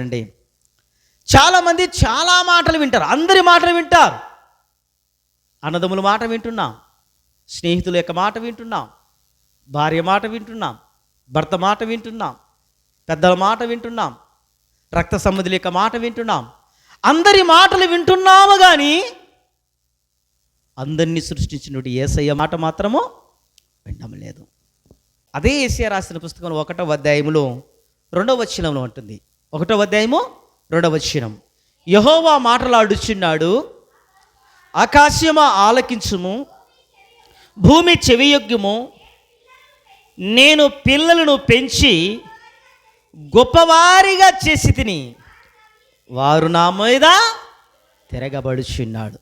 అండి చాలామంది చాలా మాటలు వింటారు. అందరి మాటలు వింటారు. అన్నదమ్ముల మాట వింటున్నాం. స్నేహితుల యొక్క మాట వింటున్నాం. భార్య మాట వింటున్నాం. భర్త మాట వింటున్నాం. పెద్దల మాట వింటున్నాం. రక్త సంబంధుల యొక్క మాట వింటున్నాం. అందరి మాటలు వింటున్నాము కానీ అందరినీ సృష్టించినటువంటి ఏసయ్య మాట మాత్రము వినడం లేదు. అదే ఏసయ్య రాసిన పుస్తకం ఒకటో అధ్యాయంలో రెండవ వచనంలో ఉంటుంది. ఒకటో అధ్యాయము రెండవ వచనం. యహోవా మాటలాడుచున్నాడు ఆకాశమ ఆలకించుము భూమి చెవియొగ్గుము నేను పిల్లలను పెంచి గొప్పవారిగా చేసి తిని వారు నా మీద తిరగబడుచున్నాడు.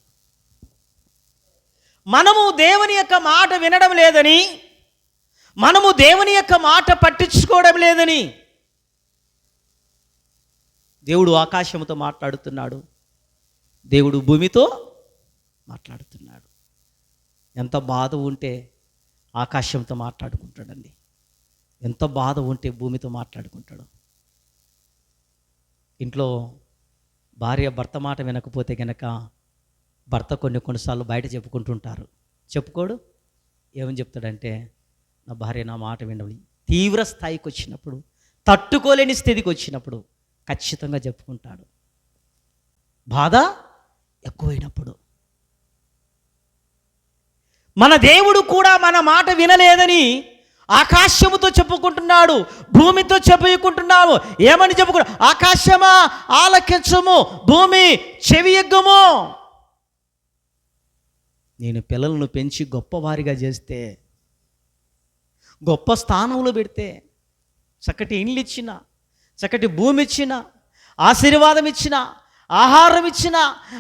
మనము దేవుని యొక్క మాట వినడం లేదని మనము దేవుని యొక్క మాట పట్టించుకోవడం లేదని దేవుడు ఆకాశంతో మాట్లాడుతున్నాడు. దేవుడు భూమితో మాట్లాడుతున్నాడు. ఎంత బాధ ఉంటే ఆకాశంతో మాట్లాడుకుంటాడండి. ఎంత బాధ ఉంటే భూమితో మాట్లాడుకుంటాడు. ఇంట్లో భార్య భర్త మాట వినకపోతే గనక భర్త కొన్ని కొన్నిసార్లు బయట చెప్పుకుంటుంటారు. చెప్పుకోడు? ఏమని చెప్తాడంటే నా భార్య నా మాట వినడం తీవ్ర స్థాయికి వచ్చినప్పుడు తట్టుకోలేని స్థితికి వచ్చినప్పుడు ఖచ్చితంగా చెప్పుకుంటాడు బాధ ఎక్కువైనప్పుడు. మన దేవుడు కూడా మన మాట వినలేదని ఆకాశముతో చెప్పుకుంటున్నాడు భూమితో చెప్పుకుంటున్నాము. ఏమని చెప్పుకు? ఆకాశమా? ఆలకించము. భూమి చెవి చెవియగ్గము నేను పిల్లలను పెంచి గొప్పవారిగా చేస్తే గొప్ప స్థానంలో పెడితే చక్కటి ఇండ్లు ఇచ్చిన చక్కటి భూమి ఇచ్చిన ఆశీర్వాదం ఇచ్చిన ఆహారం ఇచ్చిన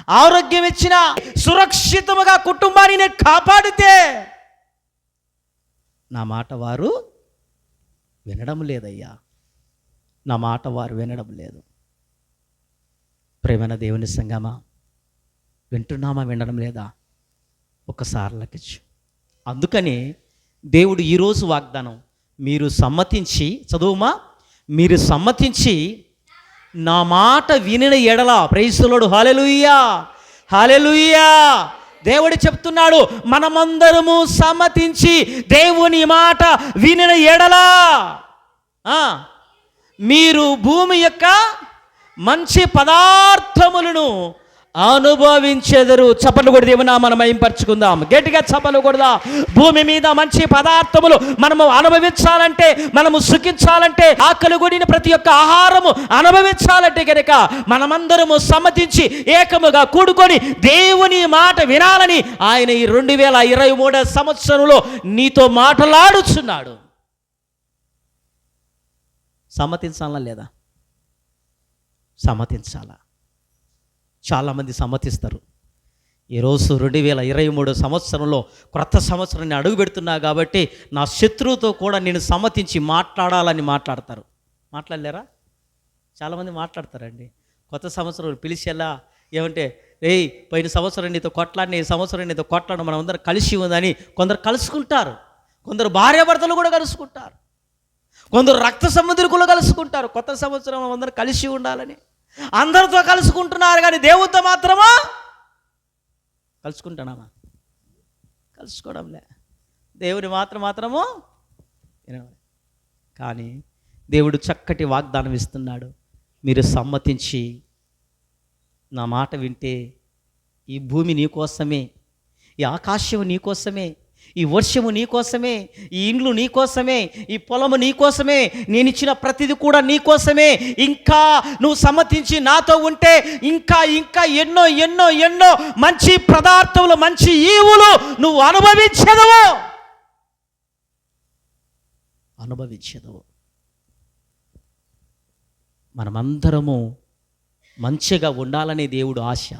ఆరోగ్యం ఇచ్చిన సురక్షితముగా కుటుంబాన్ని నేను కాపాడితే నా మాట వారు వినడం లేదయ్యా. నా మాట వారు వినడం లేదు. ప్రేమైన దేవుని సంగమా వింటున్నామా వినడం లేదా? ఒకసారి లెక్కచ్చు అందుకని దేవుడు ఈరోజు వాగ్దానం మీరు సమ్మతించి చదువుమా? మీరు సమ్మతించి నా మాట వినిన ఎడల ప్రైసులోడు హాలెలుయ్యా హాలెలుయ్యా దేవుడు చెప్తున్నాడు మనమందరము సమ్మతించి దేవుని మాట వినిన ఎడలా. మీరు భూమి యొక్క మంచి పదార్థములను అనుభవించెదరు. చప్పలు కూడా దేవునా మనం మయంపరుచుకుందాం. గట్టిగా చప్పలు కొడదా. భూమి మీద మంచి పదార్థములు మనము అనుభవించాలంటే మనము సుఖించాలంటే ఆకలి కూడిన ప్రతి ఒక్క ఆహారము అనుభవించాలంటే కనుక మనమందరము సమ్మతించి ఏకముగా కూడుకొని దేవుని మాట వినాలని ఆయన ఈ రెండు వేల ఇరవై మూడో సంవత్సరంలో నీతో మాట్లాడుచున్నాడు. సమ్మతించాలా లేదా? సమ్మతించాలా? చాలామంది సమ్మతిస్తారు. ఈరోజు రెండు వేల ఇరవై మూడు సంవత్సరంలో క్రొత్త సంవత్సరాన్ని అడుగు పెడుతున్నా కాబట్టి నా శత్రువుతో కూడా నేను సమ్మతించి మాట్లాడాలని మాట్లాడతారు. మాట్లాడలేరా? చాలామంది మాట్లాడతారండి. కొత్త సంవత్సరం పిలిచేలా ఏమంటే ఏయ్ పోయిన సంవత్సరం నీతో కొట్లాడిన ఈ సంవత్సరం నీతో కొట్లాడడం మనం అందరం కలిసి ఉందని కొందరు కలుసుకుంటారు. కొందరు భార్యాభర్తలు కూడా కలుసుకుంటారు. కొందరు రక్త సంబంధికులు కలుసుకుంటారు. కొత్త సంవత్సరం అందరూ కలిసి ఉండాలని. అందరితో కలుసుకుంటున్నారు కానీ దేవుడితో మాత్రమా? కలుసుకుంటున్నామా? కలుసుకోవడంలే. దేవుని మాత్రం మాత్రము కానీ దేవుడు చక్కటి వాగ్దానం ఇస్తున్నాడు. మీరు సమ్మతించి నా మాట వింటే ఈ భూమి నీకోసమే ఈ ఆకాశం నీకోసమే ఈ వర్షము నీకోసమే ఈ ఇండ్లు నీకోసమే ఈ పొలము నీకోసమే నేను ఇచ్చిన ప్రతిది కూడా నీకోసమే ఇంకా నువ్వు సమ్మతించి నాతో ఉంటే ఇంకా ఇంకా ఎన్నో ఎన్నో ఎన్నో మంచి పదార్థములు మంచి ఈవులు నువ్వు అనుభవించదవు. అనుభవించదవు. మనమందరము మంచిగా ఉండాలనే దేవుడు ఆశ.